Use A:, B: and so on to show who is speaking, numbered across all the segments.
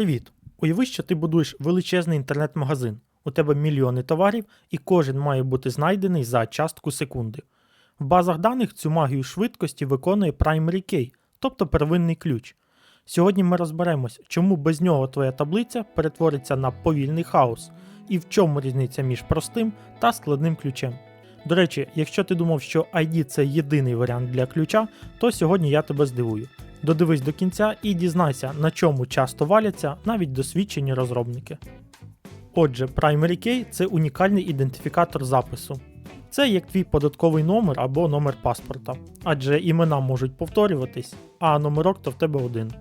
A: Привіт! Уяви, що ти будуєш величезний інтернет-магазин. У тебе мільйони товарів, і кожен має бути знайдений за частку секунди. В базах даних цю магію швидкості виконує Primary Key, тобто первинний ключ. Сьогодні ми розберемось, чому без нього твоя таблиця перетвориться на повільний хаос, і в чому різниця між простим та складним ключем. До речі, якщо ти думав, що ID це єдиний варіант для ключа, то сьогодні я тебе здивую. Додивись до кінця і дізнайся, на чому часто валяться навіть досвідчені розробники. Отже, Primary Key це унікальний ідентифікатор запису. Це як твій податковий номер або номер паспорта, адже імена можуть повторюватись, а номерок то в тебе один.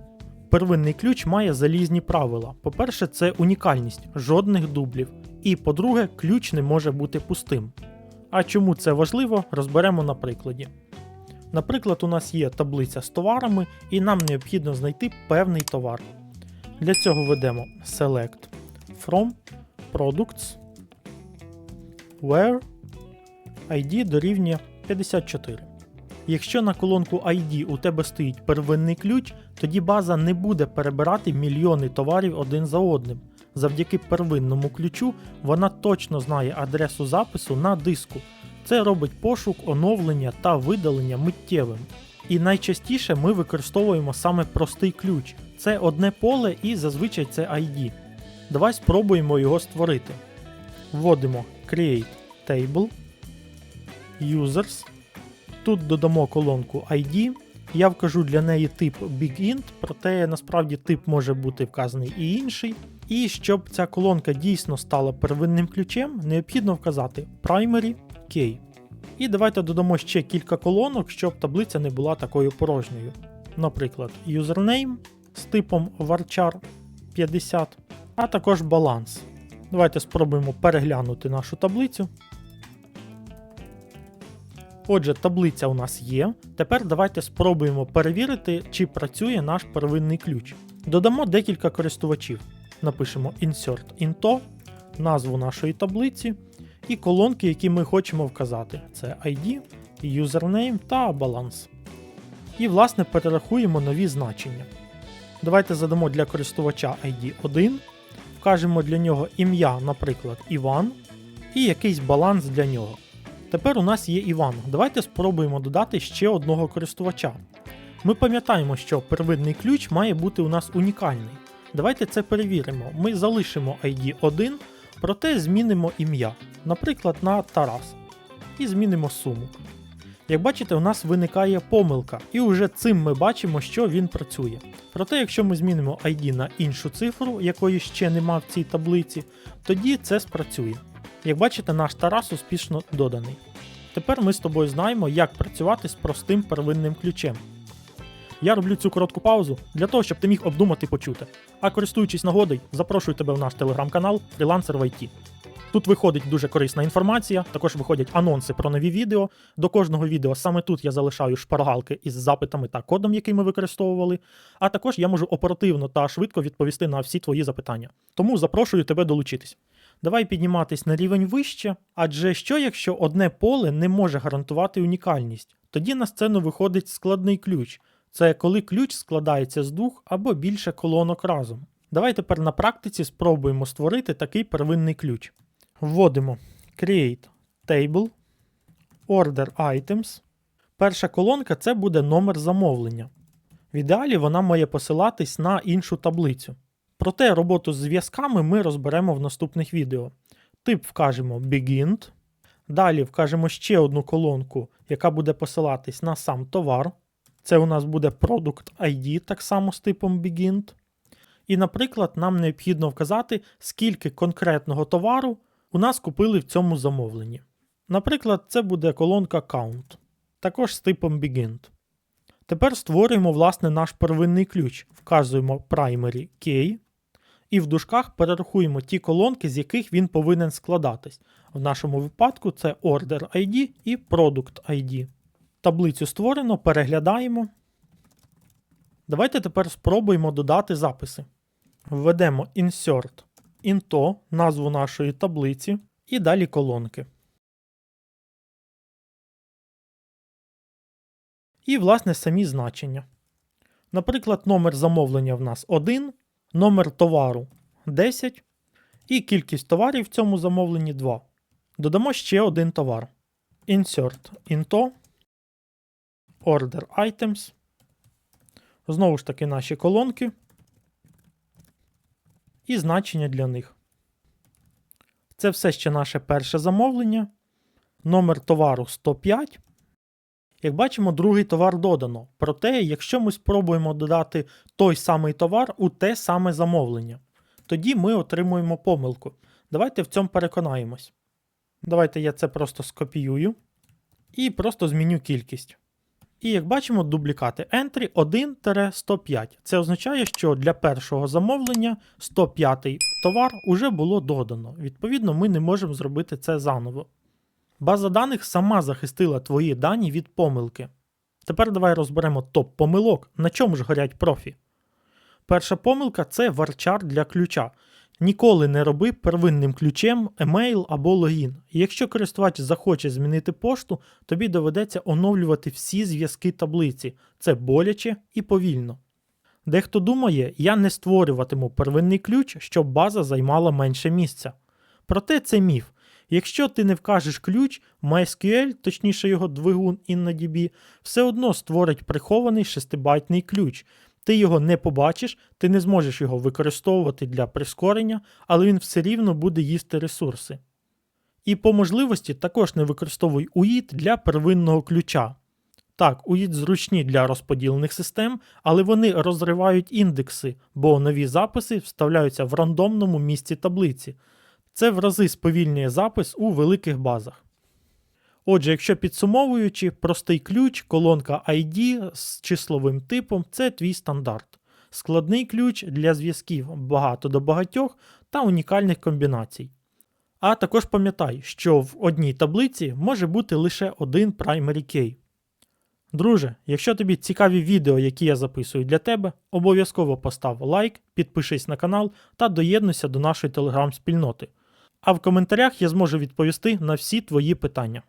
A: Первинний ключ має залізні правила. По-перше, це унікальність, жодних дублів. І по-друге, ключ не може бути пустим. А чому це важливо, розберемо на прикладі. Наприклад, у нас є таблиця з товарами, і нам необхідно знайти певний товар. Для цього ведемо Select from Products Where ID дорівнює 54. Якщо на колонку ID у тебе стоїть первинний ключ, тоді база не буде перебирати мільйони товарів один за одним. Завдяки первинному ключу вона точно знає адресу запису на диску. Це робить пошук, оновлення та видалення миттєвим. І найчастіше ми використовуємо саме простий ключ. Це одне поле і зазвичай це ID. Давай спробуємо його створити. Вводимо Create Table, Users. Тут додамо колонку ID. Я вкажу для неї тип BigInt, проте насправді тип може бути вказаний і інший. І щоб ця колонка дійсно стала первинним ключем, необхідно вказати Primary Key. І давайте додамо ще кілька колонок, щоб таблиця не була такою порожньою. Наприклад, username з типом varchar 50, а також баланс. Давайте спробуємо переглянути нашу таблицю. Отже, таблиця у нас є. Тепер давайте спробуємо перевірити, чи працює наш первинний ключ. Додамо декілька користувачів. Напишемо insert into, назву нашої таблиці і колонки, які ми хочемо вказати. Це ID, username та баланс. І, власне, перерахуємо нові значення. Давайте задамо для користувача ID 1, вкажемо для нього ім'я, наприклад, Іван, і якийсь баланс для нього. Тепер у нас є Іван. Давайте спробуємо додати ще одного користувача. Ми пам'ятаємо, що первинний ключ має бути у нас унікальний. Давайте це перевіримо. Ми залишимо ID 1, проте змінимо ім'я, наприклад, на Тарас, і змінимо суму. Як бачите, у нас виникає помилка, і уже цим ми бачимо, що він працює. Проте, якщо ми змінимо ID на іншу цифру, якої ще нема в цій таблиці, тоді це спрацює. Як бачите, наш Тарас успішно доданий. Тепер ми з тобою знаємо, як працювати з простим первинним ключем. Я роблю цю коротку паузу для того, щоб ти міг обдумати почути. А користуючись нагодою, запрошую тебе в наш телеграм-канал Freelancer в IT. Тут виходить дуже корисна інформація, також виходять анонси про нові відео. До кожного відео саме тут я залишаю шпаргалки із запитами та кодом, який ми використовували. А також я можу оперативно та швидко відповісти на всі твої запитання. Тому запрошую тебе долучитись. Давай підніматись на рівень вище, адже що якщо одне поле не може гарантувати унікальність? Тоді на сцену виходить складний ключ. Це коли ключ складається з двох або більше колонок разом. Давай тепер на практиці спробуємо створити такий первинний ключ. Вводимо Create Table, Order Items. Перша колонка це буде номер замовлення. В ідеалі вона має посилатись на іншу таблицю. Проте роботу з зв'язками ми розберемо в наступних відео. Тип вкажемо Begin. Далі вкажемо ще одну колонку, яка буде посилатись на сам товар. Це у нас буде Product ID, так само з типом Begin. І, наприклад, нам необхідно вказати, скільки конкретного товару у нас купили в цьому замовленні. Наприклад, це буде колонка Count, також з типом Begin. Тепер створюємо власне наш первинний ключ, вказуємо Primary Key і в дужках перерахуємо ті колонки, з яких він повинен складатись. В нашому випадку це Order ID і Product ID. Таблицю створено, переглядаємо. Давайте тепер спробуємо додати записи. Введемо Insert into, назву нашої таблиці, і далі колонки. І, власне, самі значення. Наприклад, номер замовлення в нас 1, номер товару 10 і кількість товарів в цьому замовленні 2. Додамо ще один товар. Insert into Order Items. Знову ж таки наші колонки. І значення для них. Це все ще наше перше замовлення. Номер товару 105. Як бачимо, другий товар додано. Проте, якщо ми спробуємо додати той самий товар у те саме замовлення, тоді ми отримуємо помилку. Давайте в цьому переконаємось. Давайте я це просто скопіюю і просто зміню кількість. І як бачимо, дублікати entry 1-105. Це означає, що для першого замовлення 105 товар уже було додано. Відповідно, ми не можемо зробити це заново. База даних сама захистила твої дані від помилки. Тепер давай розберемо топ помилок, на чому ж горять профі. Перша помилка це варчар для ключа. Ніколи не роби первинним ключем емейл або логін. Якщо користувач захоче змінити пошту, тобі доведеться оновлювати всі зв'язки таблиці. Це боляче і повільно. Дехто думає, я не створюватиму первинний ключ, щоб база займала менше місця. Проте це міф. Якщо ти не вкажеш ключ, MySQL, точніше його двигун InnoDB, все одно створить прихований 6-байтний ключ. Ти його не побачиш, ти не зможеш його використовувати для прискорення, але він все рівно буде їсти ресурси. І по можливості також не використовуй UID для первинного ключа. Так, UID зручні для розподілених систем, але вони розривають індекси, бо нові записи вставляються в рандомному місці таблиці. Це в рази сповільнює запис у великих базах. Отже, якщо підсумовуючи, простий ключ, колонка ID з числовим типом це твій стандарт. Складний ключ для зв'язків багато до багатьох та унікальних комбінацій. А також пам'ятай, що в одній таблиці може бути лише один primary key. Друже, якщо тобі цікаві відео, які я записую для тебе, обов'язково постав лайк, підпишись на канал та доєднуйся до нашої телеграм-спільноти. А в коментарях я зможу відповісти на всі твої питання.